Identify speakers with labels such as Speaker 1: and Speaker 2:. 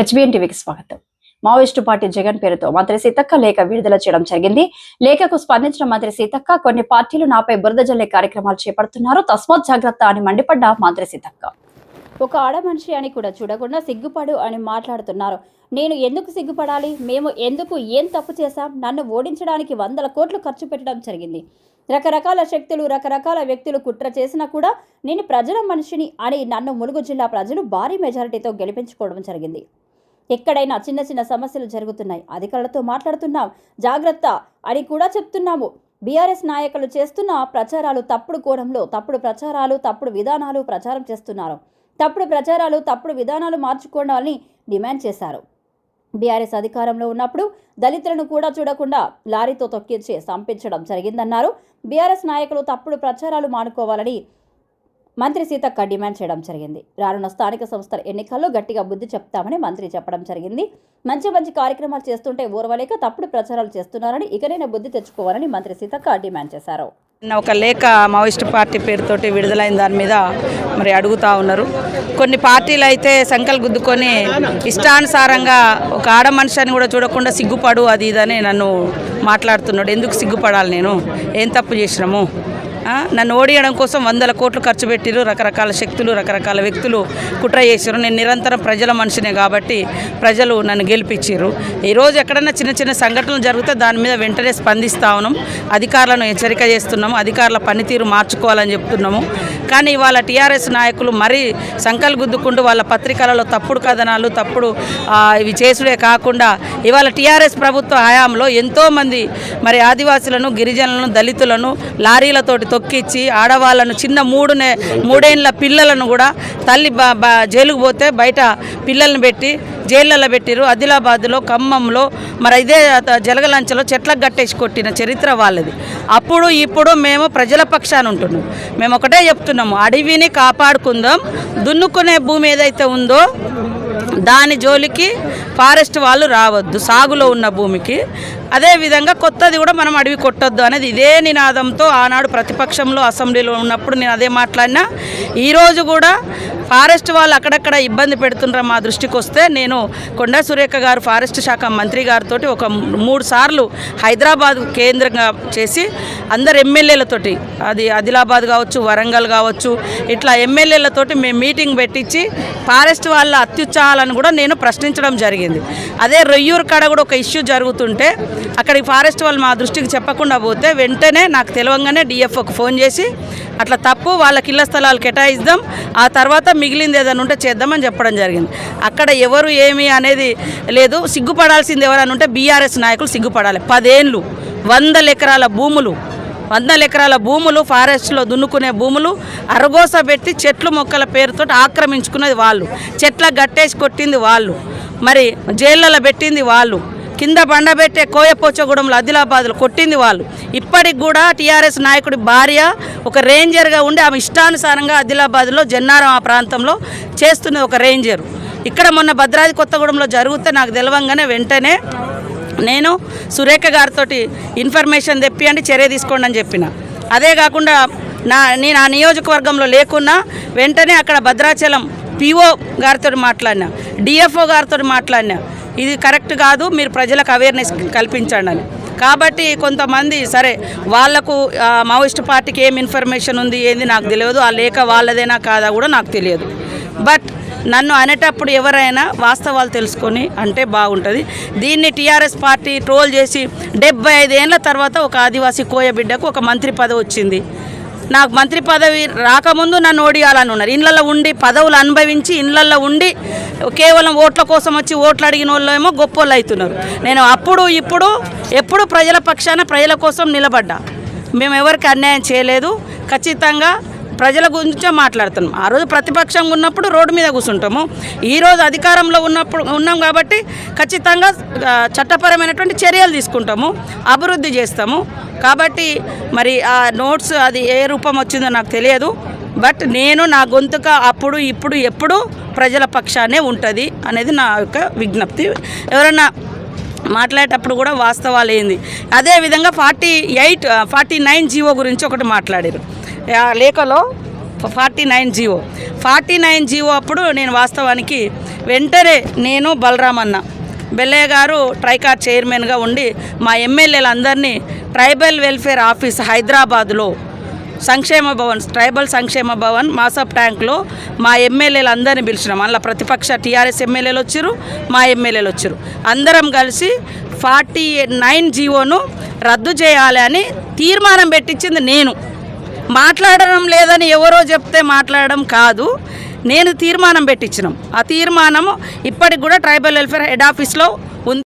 Speaker 1: HBN టీవీకి స్వాగతం. Maoist party Jagan పేరుతో మంత్రి సీతక్క లేఖ విడుదల చేయడం జరిగింది. లేఖకు స్పందించిన మంత్రి సీతక్క కొన్ని పార్టీలు నాపై బురద జల్లే కార్యక్రమాలు చేపడుతున్నారు. తస్మాత్ జాగ్రత్త అని మండిపడ్డ మంత్రి సీతక్క. ఒక ఆడ మనిషి అని కూడా చూడకుండా సిగ్గుపడు అని మాట్లాడుతున్నారు. నేను ఎందుకు సిగ్గుపడాలి? మేము ఎందుకు ఏం తప్పు చేశాం? నన్ను ఓడించడానికి వందల కోట్లు ఖర్చు పెట్టడం జరిగింది. రకరకాల శక్తులు రకరకాల వ్యక్తులు కుట్ర చేసినా కూడా నేను ప్రజల మనిషిని అని నన్ను ములుగు జిల్లా ప్రజలు భారీ మెజారిటీతో గెలిపించుకోవడం జరిగింది. ఎక్కడైనా చిన్న చిన్న సమస్యలు జరుగుతున్నాయి. అధికారులతో మాట్లాడుతున్నాం. జాగ్రత్త అని కూడా చెప్తున్నాము. బీఆర్ఎస్ నాయకులు చేస్తున్న ప్రచారాలు తప్పుడు కోణంలో తప్పుడు ప్రచారాలు తప్పుడు విధానాలు ప్రచారం చేస్తున్నారు. తప్పుడు ప్రచారాలు తప్పుడు విధానాలు మార్చుకోవాలని డిమాండ్ చేశారు. బీఆర్ఎస్ అధికారంలో ఉన్నప్పుడు దళితులను కూడా చూడకుండా లారీతో తొక్కించి సంపించడం జరిగిందన్నారు. బీఆర్ఎస్ నాయకులు తప్పుడు ప్రచారాలు మానుకోవాలని మంత్రి సీతక్క డిమాండ్ చేయడం జరిగింది. రానున్న స్థానిక సంస్థల ఎన్నికల్లో గట్టిగా బుద్ధి చెప్తామని మంత్రి చెప్పడం జరిగింది. మంచి మంచి కార్యక్రమాలు చేస్తుంటే ఊరవలేక తప్పుడు ప్రచారాలు చేస్తున్నారని ఇకనైనా బుద్ధి తెచ్చుకోవాలని మంత్రి సీతక్క డిమాండ్ చేశారు.
Speaker 2: నిన్న ఒక లేఖ మావోయిస్ట్ పార్టీ పేరుతోటి విడుదలైన దాని మీద మరి అడుగుతా ఉన్నారు. కొన్ని పార్టీలు అయితే సంకలు గుద్దుకొని ఇష్టానుసారంగా ఒక ఆడ మనిషిని కూడా చూడకుండా సిగ్గుపడు అది ఇదని నన్ను మాట్లాడుతున్నాడు. ఎందుకు సిగ్గుపడాలి నేను? ఏం తప్పు చేసినాము? నన్ను ఓడియడం కోసం వందల కోట్లు ఖర్చు పెట్టిరు రకరకాల శక్తులు రకరకాల వ్యక్తులు కుట్ర చేసారు నేను నిరంతరం ప్రజల మనిషినే కాబట్టి ప్రజలు నన్ను గెలిపించారు ఈరోజు ఎక్కడైనా చిన్న చిన్న సంఘటనలు జరిగితే దాని మీద వెంటనే స్పందిస్తా ఉన్నాం. అధికారులను హెచ్చరిక చేస్తున్నాము. అధికారుల పనితీరు మార్చుకోవాలని చెప్తున్నాము. కానీ ఇవాళ టీఆర్ఎస్ నాయకులు మరీ సంకలు గుద్దుకుంటూ వాళ్ళ పత్రికలలో తప్పుడు కథనాలు తప్పుడు ఇవి చేసుడే కాకుండా ఇవాళ టీఆర్ఎస్ ప్రభుత్వ హయాంలో ఎంతోమంది మరి ఆదివాసులను గిరిజనులను దళితులను లారీలతోటి తొక్కిచ్చి ఆడవాళ్ళను చిన్న మూడునే మూడేళ్ళ పిల్లలను కూడా తల్లి బా బా జైలుకు పోతే బయట పిల్లల్ని పెట్టి జైళ్ళలో పెట్టిరు ఆదిలాబాద్లో ఖమ్మంలో మరి ఇదే జలగలంచలో చెట్లకు గట్టేసి కొట్టిన చరిత్ర వాళ్ళది. అప్పుడు ఇప్పుడు మేము ప్రజల పక్షాన ఉంటున్నాం. మేము ఒకటే చెప్తున్నాము అడవిని కాపాడుకుందాం దున్నుకునే భూమి ఏదైతే ఉందో దాని జోలికి ఫారెస్ట్ వాళ్ళు రావద్దు సాగులో ఉన్న భూమికి. అదేవిధంగా కొత్తది కూడా మనం అడవి కొట్టొద్దు అనేది ఇదే నినాదంతో ఆనాడు ప్రతిపక్షంలో అసెంబ్లీలో ఉన్నప్పుడు నేను అదే మాట్లాడినా. ఈరోజు కూడా ఫారెస్ట్ వాళ్ళు అక్కడక్కడ ఇబ్బంది పెడుతుండ్రు మా దృష్టికి వస్తే నేను కొండా సురేఖ గారు ఫారెస్ట్ శాఖ మంత్రి గారితో ఒక మూడు సార్లు హైదరాబాద్ కేంద్రంగా చేసి అందరు ఎమ్మెల్యేలతోటి అది ఆదిలాబాద్ కావచ్చు వరంగల్ కావచ్చు ఇట్లా ఎమ్మెల్యేలతోటి మేము మీటింగ్ పెట్టించి ఫారెస్ట్ వాళ్ళ అత్యుత్సాహాలను కూడా నేను ప్రశ్నించడం జరిగింది. అదే రొయ్యూరు కాడ కూడా ఒక ఇష్యూ జరుగుతుంటే అక్కడికి ఫారెస్ట్ వాళ్ళు మా దృష్టికి చెప్పకుండా పోతే వెంటనే నాకు తెలియంగానే డిఎఫ్ఓకి ఫోన్ చేసి అట్లా తప్పు వాళ్ళకి ఇళ్ళ స్థలాలు కేటాయిద్దాం ఆ తర్వాత మిగిలింది ఏదైనా ఉంటే చేద్దామని చెప్పడం జరిగింది. అక్కడ ఎవరు ఏమి అనేది లేదు. సిగ్గుపడాల్సింది ఎవరని ఉంటే బీఆర్ఎస్ నాయకులు సిగ్గుపడాలి. పదేళ్ళు వందల ఎకరాల భూములు వందల ఎకరాల భూములు ఫారెస్ట్లో దున్నుకునే భూములు అరగోస పెట్టి చెట్లు మొక్కల పేరుతో ఆక్రమించుకున్నది వాళ్ళు. చెట్ల గట్టేసి కొట్టింది వాళ్ళు. మరి జైళ్ళలో పెట్టింది వాళ్ళు. కింద బండబెట్టే కోయపోచగూడెంలో ఆదిలాబాద్లో కొట్టింది వాళ్ళు. ఇప్పటికి కూడా టీఆర్ఎస్ నాయకుడి భార్య ఒక రేంజర్గా ఉండి ఆమె ఇష్టానుసారంగా ఆదిలాబాద్లో జన్నారం ఆ ప్రాంతంలో చేస్తున్న ఒక రేంజర్. ఇక్కడ మొన్న భద్రాద్రి కొత్తగూడెంలో జరిగితే నాకు తెలవంగానే వెంటనే నేను సురేఖ గారితో ఇన్ఫర్మేషన్ తెప్పియండి చర్య తీసుకోండి అని చెప్పిన. అదే కాకుండా నా నేను ఆ నియోజకవర్గంలో లేకున్నా వెంటనే అక్కడ భద్రాచలం పిఓ గారితో మాట్లాడినా డిఎఫ్ఓ గారితో మాట్లాడినా. ఇది కరెక్ట్ కాదు మీరు ప్రజలకు అవేర్నెస్ కల్పించండి అని. కాబట్టి కొంతమంది సరే వాళ్ళకు మావోయిస్ట్ పార్టీకి ఏం ఇన్ఫర్మేషన్ ఉంది ఏంది నాకు తెలియదు ఆ లేఖ వాళ్ళదేనా కాదా కూడా నాకు తెలియదు. బట్ నన్ను అనేటప్పుడు ఎవరైనా వాస్తవాలు తెలుసుకొని అంటే బాగుంటుంది. దీన్ని టీఆర్ఎస్ పార్టీ ట్రోల్ చేసి డెబ్బై ఐదేళ్ళ తర్వాత ఒక ఆదివాసీ కోయ బిడ్డకు ఒక మంత్రి పదవి వచ్చింది. నాకు మంత్రి పదవి రాకముందు నన్ను ఓడియాలని ఉన్నారు. ఇళ్ళల్లో ఉండి పదవులు అనుభవించి ఇళ్ళల్లో ఉండి కేవలం ఓట్ల కోసం వచ్చి ఓట్లు అడిగిన వాళ్ళు ఏమో గొప్పోళ్ళు అవుతున్నారు. నేను అప్పుడు ఇప్పుడు ఎప్పుడు ప్రజల పక్షాన ప్రజల కోసం నిలబడ్డా. మేము ఎవరికి అన్యాయం చేయలేదు. ఖచ్చితంగా ప్రజల గురించే మాట్లాడుతున్నాం. ఆ రోజు ప్రతిపక్షంగా ఉన్నప్పుడు రోడ్డు మీద కూర్చుంటాము. ఈరోజు అధికారంలో ఉన్నప్పుడు ఉన్నాం కాబట్టి ఖచ్చితంగా చట్టపరమైనటువంటి చర్యలు తీసుకుంటాము. అభివృద్ధి చేస్తాము. కాబట్టి మరి ఆ నోట్స్ అది ఏ రూపం వచ్చిందో నాకు తెలియదు. బట్ నేను నా గొంతుక అప్పుడు ఇప్పుడు ఎప్పుడు ప్రజల పక్షానే ఉంటుంది అనేది నా యొక్క విజ్ఞప్తి. ఎవరైనా మాట్లాడేటప్పుడు కూడా వాస్తవాలు ఏంది. అదేవిధంగా forty eight forty nine GO గురించి ఒకటి మాట్లాడారు. ఆ లేఖలో forty nine GO. Forty nine GO అప్పుడు నేను వాస్తవానికి వెంటనే నేను బలరామన్న బెల్లయ్య గారు ట్రైకార్ చైర్మన్గా ఉండి మా ఎమ్మెల్యేలందరినీ ట్రైబల్ వెల్ఫేర్ ఆఫీస్ హైదరాబాద్లో సంక్షేమ భవన్ ట్రైబల్ సంక్షేమ భవన్ మాసప్ ట్యాంక్లో మా ఎమ్మెల్యేలు అందరిని పిలిచినాం. అందులో ప్రతిపక్ష టీఆర్ఎస్ ఎమ్మెల్యేలు వచ్చారు మా ఎమ్మెల్యేలు వచ్చారు. అందరం కలిసి ఫార్టీ నైన్ జీవోను రద్దు చేయాలి అని తీర్మానం పెట్టించింది నేను. మాట్లాడడం లేదని ఎవరో చెప్తే మాట్లాడడం కాదు. నేను తీర్మానం పెట్టించినాం. ఆ తీర్మానము ఇప్పటికి కూడా ట్రైబల్ వెల్ఫేర్ హెడ్ ఆఫీస్లో